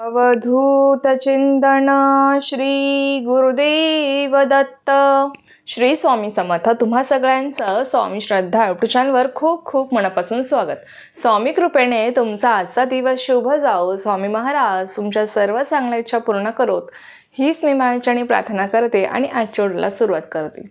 अवधूतचिंतन श्री गुरुदेव दत्त श्री स्वामी समर्थ तुम्हा सगळ्यांचं स्वामी श्रद्धा युट्यूब चॅनलवर खूप खूप मनापासून स्वागत. स्वामी कृपेने तुमचा आजचा दिवस शुभ जाओ स्वामी महाराज तुमच्या सर्व चांगल्या इच्छा पूर्ण करोत. हीच मी माझ्याने प्रार्थना करते आणि आजच्या व्हिडिओला सुरुवात करते.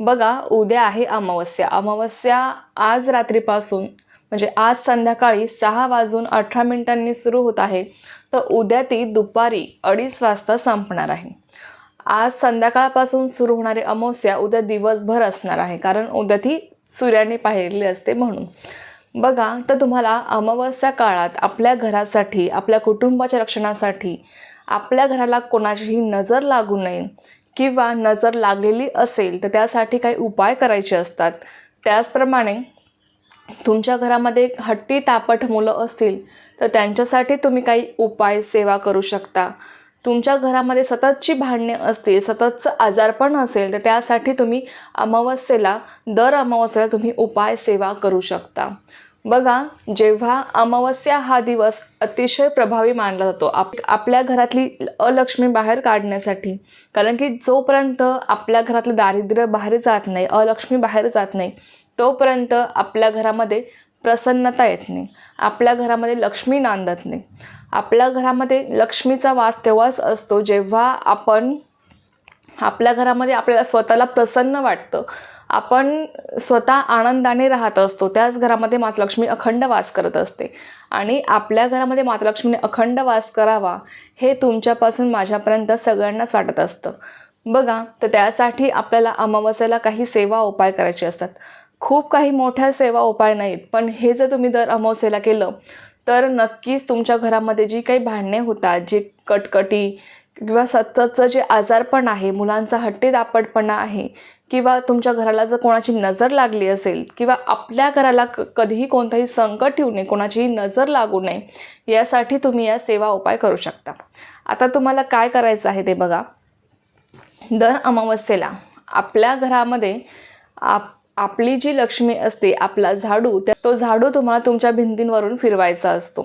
बघा उद्या आहे अमावस्या. अमावस्या आज रात्रीपासून म्हणजे आज संध्याकाळी सहा वाजून अठरा मिनिटांनी सुरू होत आहे. तर उद्या ती दुपारी अडीच वाजता संपणार आहे. आज संध्याकाळपासून सुरू होणारी अमावस्या उद्या दिवसभर असणार आहे कारण उद्या ती सूर्याने पाहिलेली असते म्हणून. बघा तर तुम्हाला अमावस्या काळात आपल्या घरासाठी आपल्या कुटुंबाच्या रक्षणासाठी आपल्या घराला कोणाचीही नजर लागू नये किंवा नजर लागलेली असेल तर त्यासाठी काही उपाय करायचे असतात. त्याचप्रमाणे तुमच्या घरामध्ये हट्टी तापट मुलं असतील तर त्यांच्यासाठी तुम्ही काही उपाय सेवा करू शकता. तुमच्या घरामध्ये सततची भांडणे असतील सततचं आजारपण असेल तर त्यासाठी तुम्ही अमावस्येला दर अमावस्येला तुम्ही उपाय सेवा करू शकता. बघा जेव्हा अमावस्या हा दिवस अतिशय प्रभावी मानला जातो आप आपल्या घरातली अलक्ष्मी बाहेर काढण्यासाठी. कारण की जोपर्यंत आपल्या घरातलं दारिद्र्य बाहेर जात नाही अलक्ष्मी बाहेर जात नाही तोपर्यंत आपल्या घरामध्ये प्रसन्नता येत नाही. आपल्या घरामध्ये लक्ष्मी नांदत नाही. आपल्या घरामध्ये लक्ष्मीचा वास तेव्हाच असतो जेव्हा आपण आपल्या घरामध्ये आपल्याला स्वतःला प्रसन्न वाटतं. आपण स्वतः आनंदाने राहत असतो. त्याच घरामध्ये मातलक्ष्मी अखंड वास करत असते. आणि आपल्या घरामध्ये मातलक्ष्मीने अखंड वास करावा हे तुमच्यापासून माझ्यापर्यंत सगळ्यांनाच वाटत असतं. बघा तर त्यासाठी आपल्याला अमावस्याला काही सेवा उपाय करायचे असतात. खूप काही मोठ्या सेवा उपाय नाहीत. पण हे जर तुम्ही दर अमावस्येला केलं तर नक्कीच तुमच्या घरामध्ये जी काही भांडणे होतात जी कटकटी किंवा सततचं जे आजारपण आहे मुलांचा हट्टी दापटपणा आहे किंवा तुमच्या घराला जर कोणाची नजर लागली असेल किंवा आपल्या घराला क कधीही कोणताही संकट येऊ नये कोणाचीही नजर लागू नये यासाठी तुम्ही या सेवा उपाय करू शकता. आता तुम्हाला काय करायचं आहे ते बघा. दर अमावस्येला आपल्या घरामध्ये आप आपली जी लक्ष्मी असते आपला झाडू त्या तो झाडू तुम्हाला तुमच्या भिंतींवरून फिरवायचा असतो.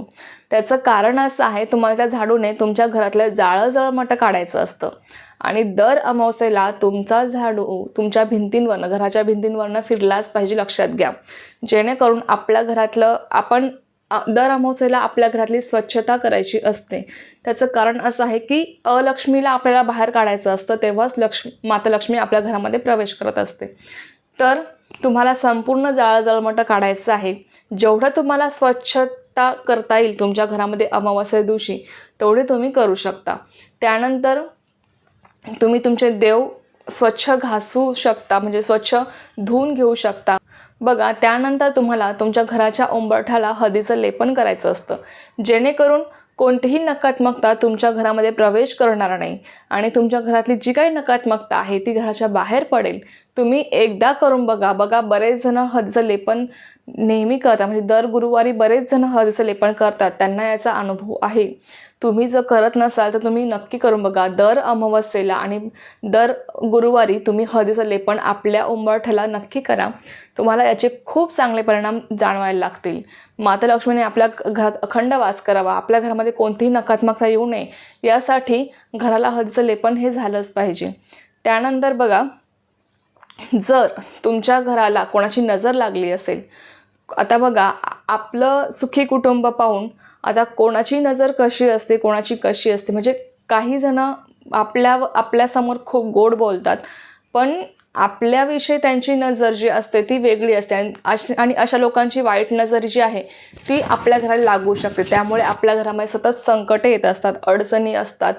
त्याचं कारण असं आहे तुम्हाला त्या झाडूने तुमच्या घरातलं जाळं जळमटं काढायचं असतं. आणि दर अमावस्येला तुमचा झाडू तुमच्या भिंतींवरनं घराच्या भिंतींवरनं फिरलाच पाहिजे लक्षात घ्या. जेणेकरून आपल्या घरातलं आपण दर अमावस्येला आपल्या घरातली स्वच्छता करायची असते. त्याचं कारण असं आहे की अलक्ष्मीला आपल्याला बाहेर काढायचं असतं तेव्हाच लक्ष्मी माता लक्ष्मी आपल्या घरामध्ये प्रवेश करत असते. तर तुम्हाला संपूर्ण जाळजळमट काढायचं आहे. जेवढं तुम्हाला स्वच्छता करता येईल तुमच्या घरामध्ये अमावास्या दिवशी तेवढे तुम्ही करू शकता. त्यानंतर तुम्ही तुमचे देव स्वच्छ घासू शकता म्हणजे स्वच्छ धुवून घेऊ शकता. बघा त्यानंतर तुम्हाला तुमच्या घराच्या उंबरठ्याला हळदीचं लेपन करायचं असतं. जेणेकरून कोणतीही नकारात्मकता तुमच्या घरामध्ये प्रवेश करणार नाही. आणि तुमच्या घरातली जी काही नकारात्मकता आहे ती घराच्या बाहेर पडेल. तुम्ही एकदा करून बघा. बघा बरेच जण हळदीचं लेपन नेहमी करतात. म्हणजे दर गुरुवारी बरेच जण हळदीचं लेपन करतात. त्यांना याचा अनुभव आहे. तुम्ही जर करत नसाल तर तुम्ही नक्की करून बघा. दर अमावस्येला आणि दर गुरुवारी तुम्ही हळदीचं लेपन आपल्या उंबरठ्याला नक्की करा. तुम्हाला याचे खूप चांगले परिणाम जाणवायला लागतील. माता लक्ष्मीने आपल्या घरात अखंड वास करावा. आपल्या घरामध्ये कोणतीही नकारात्मकता येऊ नये. यासाठी घराला हळदीचं लेपन हे झालंच पाहिजे. त्यानंतर बघा जर तुमच्या घराला कोणाची नजर लागली असेल आता बघा आपलं सुखी कुटुंब पाहून आता कोणाची नजर कशी असते कोणाची कशी असते म्हणजे काही जण आपल्या आपल्यासमोर खूप गोड बोलतात पण आपल्याविषयी त्यांची नजर जी असते ती वेगळी असते आणि अश आणि अशा लोकांची वाईट नजर जी आहे ती आपल्या घराला लागू शकते. त्यामुळे आपल्या घरामध्ये सतत संकटे येत असतात अडचणी असतात.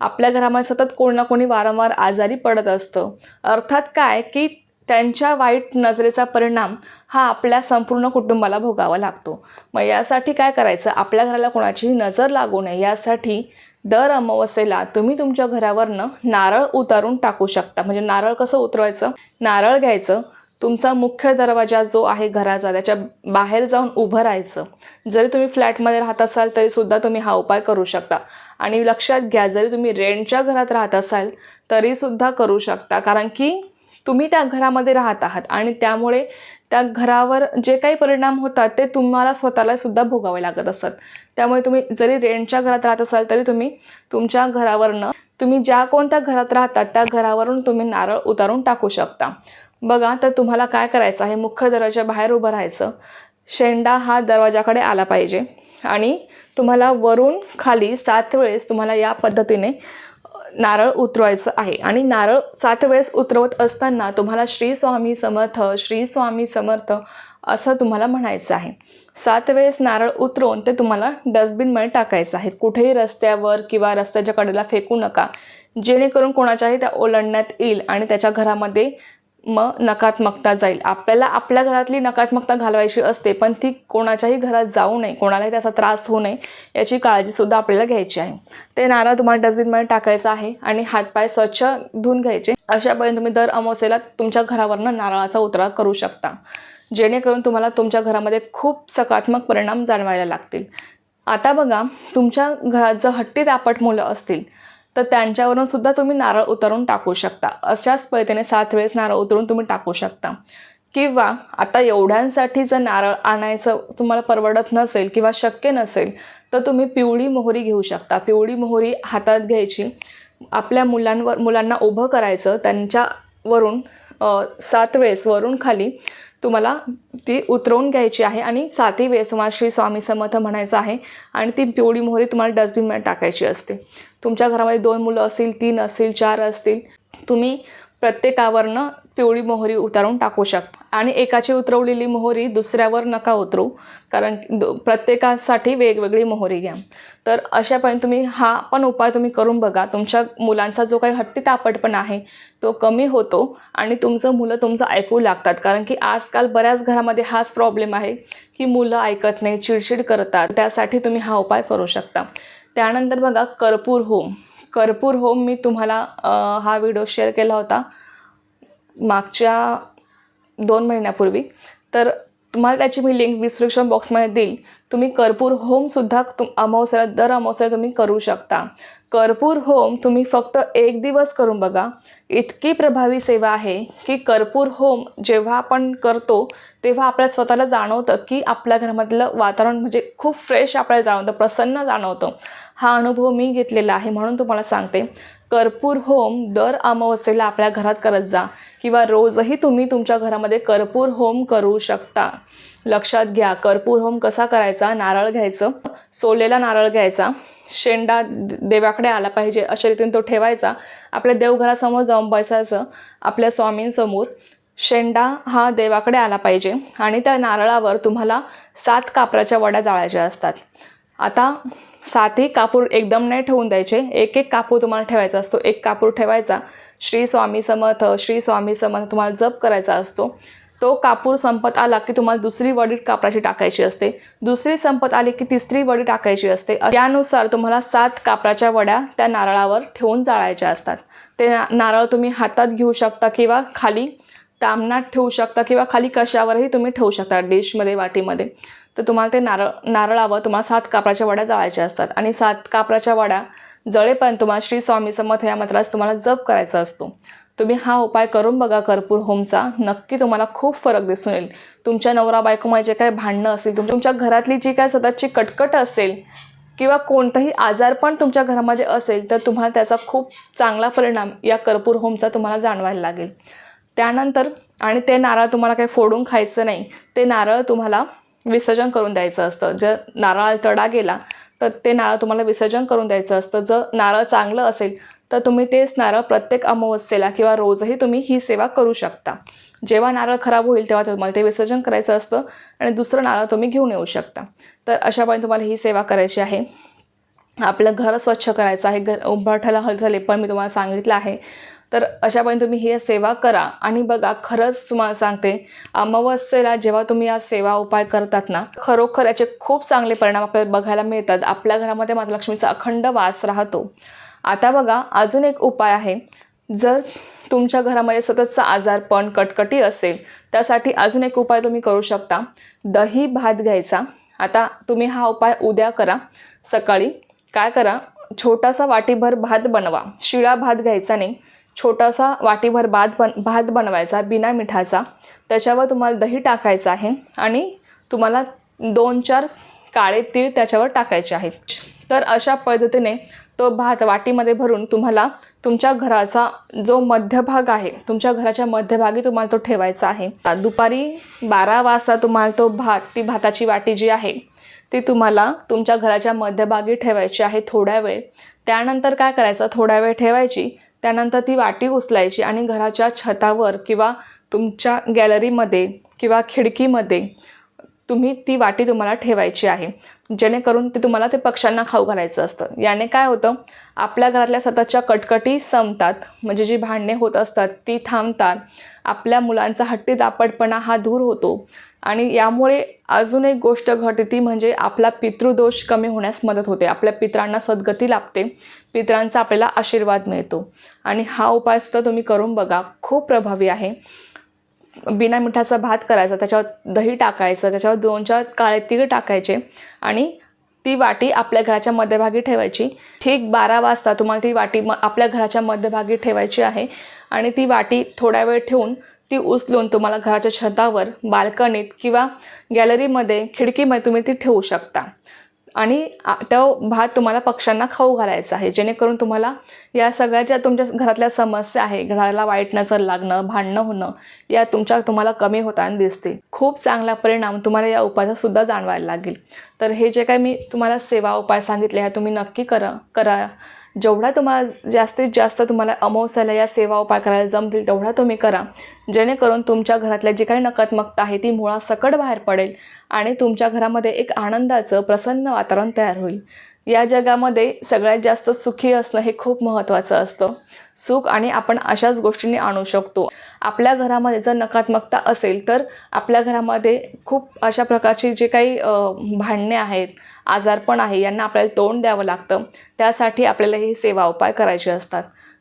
आपल्या घरामध्ये सतत कोण ना कोणी वारंवार आजारी पडत असतं. अर्थात काय? की त्यांच्या वाईट नजरेचा परिणाम हा आपल्या संपूर्ण कुटुंबाला भोगावा लागतो. मग यासाठी काय करायचं? आपल्या घराला कोणाचीही नजर लागू नये. यासाठी दर अमावस्येला तुम्ही तुमच्या घरावरनं नारळ उतारून टाकू शकता. म्हणजे नारळ कसं उतरवायचं? नारळ घ्यायचं. तुमचा मुख्य दरवाजा जो आहे घराचा त्याच्या बाहेर जाऊन उभं राहायचं. जरी तुम्ही फ्लॅटमध्ये राहत असाल तरीसुद्धा तुम्ही हा उपाय करू शकता. आणि लक्षात घ्या जरी तुम्ही रेंटच्या घरात राहत असाल तरीसुद्धा करू शकता. कारण की तुम्ही त्या घरामध्ये राहत आहात. आणि त्यामुळे त्या घरावर जे काही परिणाम होतात ते तुम्हाला स्वतःला सुद्धा भोगावे लागत असतात त्यामुळे तुम्ही जरी रेंटच्या घरात राहत असाल तरी तुम्ही तुमच्या घरावरनं तुम्ही ज्या कोणत्या घरात राहतात त्या घरावरून तुम्ही नारळ उतारून टाकू शकता. बघा तर तुम्हाला काय करायचं आहे? मुख्य दरवाजा बाहेर उभं राहायचं. शेंडा हा दरवाजाकडे आला पाहिजे. आणि तुम्हाला वरून खाली सात वेळेस तुम्हाला या पद्धतीने नारळ उतरवायचं आहे. आणि नारळ सात वेळेस उतरवत असताना तुम्हाला श्री स्वामी समर्थ श्री स्वामी समर्थ असं तुम्हाला म्हणायचं आहे. सात वेळेस नारळ उतरवून ते तुम्हाला डस्टबिनमध्ये टाकायचं आहे. कुठेही रस्त्यावर किंवा रस्त्याच्या कडेला फेकू नका. जेणेकरून कोणाच्याही त्या ओलांडण्यात येईल आणि त्याच्या घरामध्ये मग नकारात्मकता जाईल. आपल्याला आपल्या घरातली नकारात्मकता घालवायची असते पण ती कोणाच्याही घरात जाऊ नये कोणालाही त्याचा त्रास होऊ नये याची काळजीसुद्धा आपल्याला घ्यायची आहे. ते नारळ तुम्हाला डस्टबिनमध्ये टाकायचं आहे आणि हातपाय स्वच्छ धुवून घ्यायचे. अशापर्यंत तुम्ही दर अमावस्येला तुमच्या घरावरनं नारळाचा उतरा करू शकता. जेणेकरून तुम्हाला तुमच्या घरामध्ये खूप सकारात्मक परिणाम जाणवायला लागतील. आता बघा तुमच्या घरात जर हट्टी दापट मुलं असतील तर त्यांच्यावरून सुद्धा तुम्ही नारळ उतरून टाकू शकता. अशाच पद्धतीने सात वेळेस नारळ उतरून तुम्ही टाकू शकता. किंवा आता एवढ्यांसाठी जर नारळ आणायचं तुम्हाला परवडत नसेल किंवा शक्य नसेल तर तुम्ही पिवळी मोहरी घेऊ शकता. पिवळी मोहरी हातात घ्यायची. आपल्या मुलांवर मुलांना उभं करायचं. त्यांच्यावरून सात वेळेस वरून खाली तुम्हाला ती उतरवून घ्यायची आहे आणि सातही वेळेस तुम्हाला श्री स्वामी समर्थ म्हणायचं आहे आणि ती पिवळी मोहरी तुम्हाला डस्टबिनमध्ये टाकायची असते. तुमच्या घरामध्ये दोन मुलं असतील तीन असतील चार असतील तुम्ही प्रत्येकावरनं पिवळी मोहरी उतारून टाकू शकता. आणि एकाची उतरवलेली मोहरी दुसऱ्यावर नका उतरू कारण दो- प्रत्येकासाठी वेगवेगळी मोहरी घ्या. तर अशापर्यंत तुम्ही हा पण उपाय तुम्ही करून बघा. तुमच्या मुलांचा जो काही हट्टी तापटपण आहे तो कमी होतो आणि तुमचं मुलं तुमचं ऐकू लागतात. कारण की आजकाल बऱ्याच घरामध्ये हाच प्रॉब्लेम आहे की मुलं ऐकत नाही चिडचिड करतात. त्यासाठी तुम्ही हा उपाय करू शकता. त्यानंतर बघा कर्पूर होम. कर्पूर होम मी तुम्हाला हा व्हिडिओ शेअर केला होता मागच्या दोन महिन्यापूर्वी. तर तुम्हाला त्याची मी लिंक डिस्क्रिप्शन बॉक्समध्ये देईल. तुम्ही कर्पूर होमसुद्धा तुम अमावस्याला दर अमावस्याला तुम्ही करू शकता. कर्पूर होम तुम्ही फक्त एक दिवस करून बघा. इतकी प्रभावी सेवा आहे की कर्पूर होम जेव्हा आपण करतो तेव्हा आपल्याला स्वतःला जाणवतं की आपल्या घरामधलं वातावरण म्हणजे खूप फ्रेश आपल्याला जाणवतं प्रसन्न जाणवतं. हा अनुभव मी घेतलेला आहे म्हणून तुम्हाला सांगते. कर्पूर होम दर अमावस्येला आपल्या घरात करत जा किंवा रोजही तुम्ही तुमच्या घरामध्ये कर्पूर होम करू शकता. लक्षात घ्या कर्पूर होम कसा करायचा? नारळ घ्यायचं. सोललेला नारळ घ्यायचा. शेंडा देवाकडे आला पाहिजे अशा रीतीने तो ठेवायचा. आपल्या देवघरासमोर जाऊन बसायचं आपल्या स्वामींसमोर शेंडा हा देवाकडे आला पाहिजे आणि त्या नारळावर तुम्हाला सात कापराच्या वड्या जाळायच्या असतात. आता सातही कापूर एकदम नाही ठेवून द्यायचे एक एक कापूर तुम्हाला ठेवायचा असतो. एक कापूर ठेवायचा श्री स्वामी समर्थ श्री स्वामी समर्थ तुम्हाला जप करायचा असतो. तो कापूर संपत आला की तुम्हाला दुसरी वडी कापराची टाकायची असते. दुसरी संपत आली की तिसरी वडी टाकायची असते. त्यानुसार तुम्हाला सात कापराच्या वड्या त्या नारळावर ठेवून जाळायच्या असतात. ते नारळ तुम्ही हातात घेऊ शकता किंवा खाली तामणात ठेवू शकता किंवा खाली कशावरही तुम्ही ठेवू शकता डिशमध्ये वाटीमध्ये. तर तुम्हाला ते नारळ नारळावर तुम्हाला सात कापराच्या वड्या जाळायच्या असतात. आणि सात कापराच्या वड्या जळेपर्यंत तुम्हाला श्री स्वामी समर्थ या मंत्रास तुम्हाला जप करायचा असतो. तुम्ही हा उपाय करून बघा कर्पूर होमचा. नक्की तुम्हाला खूप फरक दिसून येईल. तुमच्या नवरा बायकोमध्ये जे काही भांडणं असेल तुम तुमच्या घरातली जी काय सततची कटकट असेल किंवा कोणतंही आजारपण तुमच्या घरामध्ये असेल तर तुम्हाला त्याचा खूप चांगला परिणाम या कर्पूर होमचा तुम्हाला जाणवायला लागेल. त्यानंतर आणि ते नारळ तुम्हाला काही फोडून खायचं नाही ते नारळ तुम्हाला विसर्जन करून द्यायचं असतं. जर नारळ तडा गेला तर ते नारळ तुम्हाला विसर्जन करून द्यायचं असतं. जर नारळ चांगलं असेल तर तुम्ही तेच नारळ प्रत्येक अमावस्येला किंवा रोजही तुम्ही ही सेवा करू शकता. जेव्हा नारळ खराब होईल तेव्हा तुम्हाला ते विसर्जन करायचं असतं आणि दुसरं नारळ तुम्ही घेऊन येऊ शकता. तर अशापणे तुम्हाला ही सेवा करायची आहे. आपलं घर स्वच्छ करायचं आहे. घर उंबरठ्याला हल झाले पण मी तुम्हाला सांगितलं आहे. तर अशापर्यंत तुम्ही ही सेवा करा. आणि बघा खरंच तुम्हाला सांगते अमावस्येला जेव्हा तुम्ही या सेवा उपाय करतात ना खरोखर याचे खूप चांगले परिणाम आपल्याला बघायला मिळतात. आपल्या घरामध्ये माता लक्ष्मीचा अखंड वास राहतो. आता बघा अजून एक उपाय आहे. जर तुमच्या घरामध्ये सततचा आजारपण कटकटी असेल त्यासाठी अजून एक उपाय तुम्ही करू शकता. दही भात घ्यायचा. आता तुम्ही हा उपाय उद्या करा. सकाळी काय करा? छोटासा वाटीभर भात बनवा. शिळा भात घ्यायचा नाही. छोटासा वाटीभर भात बन भात बनवायचा बिना मिठाचा. त्याच्यावर तुम्हाला दही टाकायचं आहे आणि तुम्हाला दोन चार काळे तीळ त्याच्यावर टाकायचे आहेत. तर अशा पद्धतीने तो भात वाटीमध्ये भरून तुम्हाला तुमच्या घराचा जो मध्यभाग आहे तुमच्या घराच्या मध्यभागी तुम्हाला तो ठेवायचा आहे. दुपारी बारा वाजता तुम्हाला तो भात ती भाताची वाटी जी आहे ती तुम्हाला तुमच्या घराच्या मध्यभागी ठेवायची आहे थोड्या वेळ. त्यानंतर काय करायचं? थोड्या वेळ ठेवायची. त्यानंतर ती वाटी उचलायची आणि घराच्या छतावर किंवा तुमच्या गॅलरीमध्ये किंवा खिडकीमध्ये तुम्ही ती वाटी तुम्हाला ठेवायची आहे. जेणेकरून ते तुम्हाला ते पक्ष्यांना खाऊ घालायचं असतं. याने काय होतं? आपल्या घरातल्या सततच्या कटकटी संपतात. म्हणजे जी भांडणे होत असतात ती थांबतात. आपल्या मुलांचा हट्टी दापटपणा हा दूर होतो. आणि यामुळे अजून एक गोष्ट घडते ती म्हणजे आपला पितृदोष कमी होण्यास मदत होते. आपल्या पित्रांना सद्गती लाभते. पित्रांचा आपल्याला आशीर्वाद मिळतो. आणि हा उपायसुद्धा तुम्ही करून बघा. खूप प्रभावी आहे. बिना मिठाचा भात करायचा त्याच्यावर दही टाकायचं त्याच्यावर दोन चार काळे तीळ टाकायचे आणि ती वाटी आपल्या घराच्या मध्यभागी ठेवायची. ठीक बारा वाजता तुम्हाला ती वाटी म आपल्या घराच्या मध्यभागी ठेवायची आहे आणि ती वाटी थोड्या वेळ ठेवून ती उचलून तुम्हाला घराच्या छतावर बाल्कनीत किंवा गॅलरीमध्ये खिडकीमध्ये तुम्ही ती ठेवू शकता. आणि तो भात तुम्हाला पक्ष्यांना खाऊ घालायचा आहे. जेणेकरून तुम्हाला या सगळ्या ज्या तुमच्या घरातल्या समस्या आहे घराला वाईट नजर लागणं भांडणं होणं या तुमच्या तुम्हाला कमी होताना दिसतील. खूप चांगला परिणाम तुम्हाला या उपायाचा सुद्धा जाणवायला लागेल. तर हे जे काही मी तुम्हाला सेवा उपाय सांगितले आहे तुम्ही नक्की करा करा. जेवढा तुम्हाला जास्तीत जास्त तुम्हाला अमावस्याला या सेवा उपाय करायला जमतील तेवढा तुम्ही करा. जेणेकरून तुमच्या घरातल्या जी काही नकारात्मकता आहे ती मुळासकट बाहेर पडेल आणि तुमच्या घरामध्ये एक आनंदाचं प्रसन्न वातावरण तयार होईल. या जगामध्ये सगळ्यात जास्त सुखी असणं हे खूप महत्त्वाचं असतं. सुख आणि आपण अशाच गोष्टींनी आणू शकतो. आपल्या घरामध्ये जर नकारात्मकता असेल तर आपल्या घरामध्ये खूप अशा प्रकारची जे काही भांडणे आहेत आजारपण आहे यांना आपल्याला तोंड द्यावं लागतं. त्यासाठी आपल्याला ही सेवा उपाय करायचे असतात.